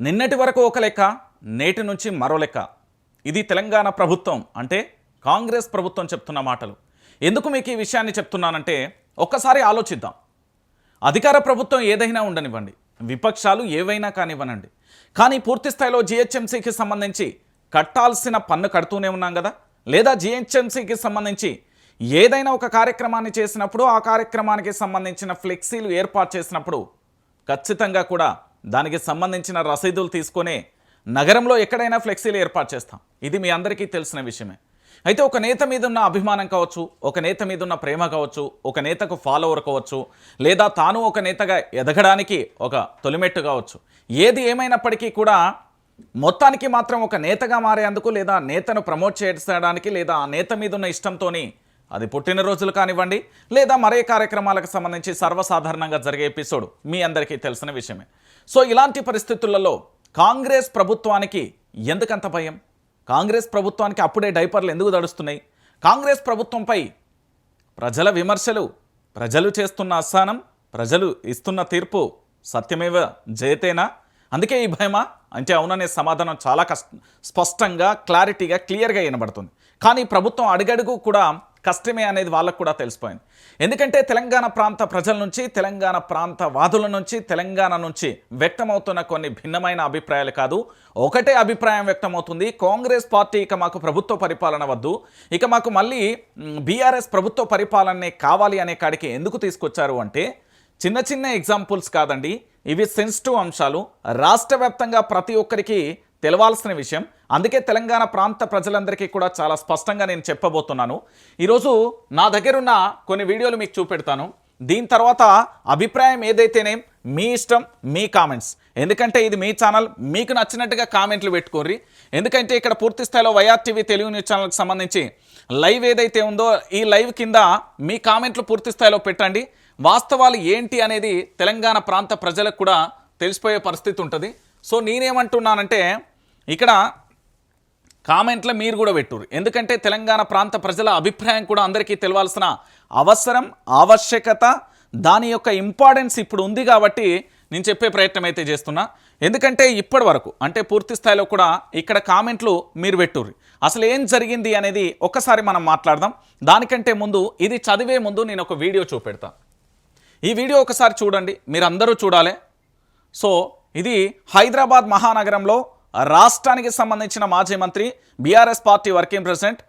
నిన్నటి వరకు ఒక లెక్క నేటి నుంచి మరో లెక్క. ఇది తెలంగాణ ప్రభుత్వం అంటే కాంగ్రెస్ ప్రభుత్వం చెప్తున్న మాటలు. ఎందుకు మీకు ఈ విషయాన్ని చెప్తున్నానంటే ఒక్కసారి ఆలోచిద్దాం. అధికార ప్రభుత్వం ఏదైనా ఉండనివ్వండి. విపక్షాలు ఏవైనా కానివ్వనండి. కానీ పూర్తి స్థాయిలో జిహెచ్ఎంసీకి సంబంధించి కట్టాల్సిన పన్ను కడుతూనే ఉన్నాం కదా? లేదా జిహెచ్ఎంసీకి సంబంధించి ఏదైనా ఒక కార్యక్రమాన్ని చేసినప్పుడు ఆ కార్యక్రమానికి సంబంధించిన ఫ్లెక్సీలు ఏర్పాటు చేసినప్పుడు ఖచ్చితంగా కూడా దానికి సంబంధించిన రసీదులు తీసుకునే నగరంలో ఎక్కడైనా ఫ్లెక్సీలు ఏర్పాటు చేస్తాం. ఇది మీ అందరికీ తెలిసిన విషయమే. అయితే ఒక నేత మీద ఉన్న అభిమానం కావచ్చు ఒక నేత మీద ఉన్న ప్రేమ కావచ్చు ఒక నేతకు ఫాలోవర్ కావచ్చు లేదా తాను ఒక నేతగా ఎదగడానికి ఒక తొలిమెట్టు కావచ్చు. ఏది ఏమైనప్పటికీ కూడా మొత్తానికి మాత్రం ఒక నేతగా మారేందుకు లేదా నేతను ప్రమోట్ చేయడానికి లేదా ఆ నేత మీద ఉన్న ఇష్టంతోని అది పుట్టినరోజులు కానివ్వండి లేదా మరే కార్యక్రమాలకు సంబంధించి సర్వసాధారణంగా జరిగే ఎపిసోడ్ మీ అందరికీ తెలిసిన విషయమే. సో ఇలాంటి పరిస్థితులలో కాంగ్రెస్ ప్రభుత్వానికి ఎందుకంత భయం? కాంగ్రెస్ ప్రభుత్వానికి అప్పుడే డైపర్లు ఎందుకు దడుస్తున్నాయి కాంగ్రెస్ ప్రభుత్వంపై ప్రజల విమర్శలు ప్రజలు చేస్తున్న అస్థానం ప్రజలు ఇస్తున్న తీర్పు సత్యమేవ జయతేనా? అందుకే ఈ భయమా? అంటే అవుననే సమాధానం చాలా కష్ట స్పష్టంగా క్లారిటీగా క్లియర్గా వినబడుతుంది. కానీ ప్రభుత్వం అడుగడుగు కూడా కష్టమే అనేది వాళ్ళకు కూడా తెలిసిపోయింది. ఎందుకంటే తెలంగాణ ప్రాంత ప్రజల నుంచి తెలంగాణ ప్రాంత వాదుల నుంచి తెలంగాణ నుంచి వ్యక్తమవుతున్న కొన్ని భిన్నమైన అభిప్రాయాలు కాదు. ఒకటే అభిప్రాయం వ్యక్తమవుతుంది. కాంగ్రెస్ పార్టీ ఇక మాకు ప్రభుత్వ పరిపాలన వద్దు. ఇక మాకు మళ్ళీ బీఆర్ఎస్ ప్రభుత్వ పరిపాలనే కావాలి అనే కాడికి ఎందుకు తీసుకొచ్చారు అంటే చిన్న చిన్న ఎగ్జాంపుల్స్ కాదండి. ఇవి సెన్సిటివ్ అంశాలు. రాష్ట్ర వ్యాప్తంగా ప్రతి ఒక్కరికి తెలవాల్సిన విషయం. అందుకే తెలంగాణ ప్రాంత ప్రజలందరికీ కూడా చాలా స్పష్టంగా నేను చెప్పబోతున్నాను. ఈరోజు నా దగ్గరున్న కొన్ని వీడియోలు మీకు చూపెడతాను. దీని తర్వాత అభిప్రాయం ఏదైతేనే మీ ఇష్టం మీ కామెంట్స్. ఎందుకంటే ఇది మీ ఛానల్ మీకు నచ్చినట్టుగా కామెంట్లు పెట్టుకోర్రి. ఎందుకంటే ఇక్కడ పూర్తి స్థాయిలో వైఆర్ టీవీ తెలుగు న్యూస్ ఛానల్కి సంబంధించి లైవ్ ఏదైతే ఉందో ఈ లైవ్ కింద మీ కామెంట్లు పూర్తి స్థాయిలో పెట్టండి. వాస్తవాలు ఏంటి అనేది తెలంగాణ ప్రాంత ప్రజలకు కూడా తెలిసిపోయే పరిస్థితి ఉంటుంది. సో నేనేమంటున్నానంటే ఇక్కడ కామెంట్లో మీరు కూడా పెట్టారు ఎందుకంటే తెలంగాణ ప్రాంత ప్రజల అభిప్రాయం కూడా అందరికీ తెలవాల్సిన అవసరం ఆవశ్యకత దాని యొక్క ఇంపార్టెన్స్ ఇప్పుడు ఉంది కాబట్టి నేను చెప్పే ప్రయత్నం అయితే చేస్తున్నా. ఎందుకంటే ఇప్పటి వరకు అంటే పూర్తి స్థాయిలో కూడా ఇక్కడ కామెంట్లు మీరు పెట్టుర్రి. అసలు ఏం జరిగింది అనేది ఒక్కసారి మనం మాట్లాడదాం. దానికంటే ముందు ఇది చదివే ముందు నేను ఒక వీడియో చూపెడతా. ఈ వీడియో ఒకసారి చూడండి మీరు అందరూ చూడాలి. సో ఇది హైదరాబాద్ మహానగరంలో రాష్ట్రానికి సంబంధించిన మాజీ మంత్రి బీఆర్ఎస్ పార్టీ వర్కింగ్ ప్రెసిడెంట్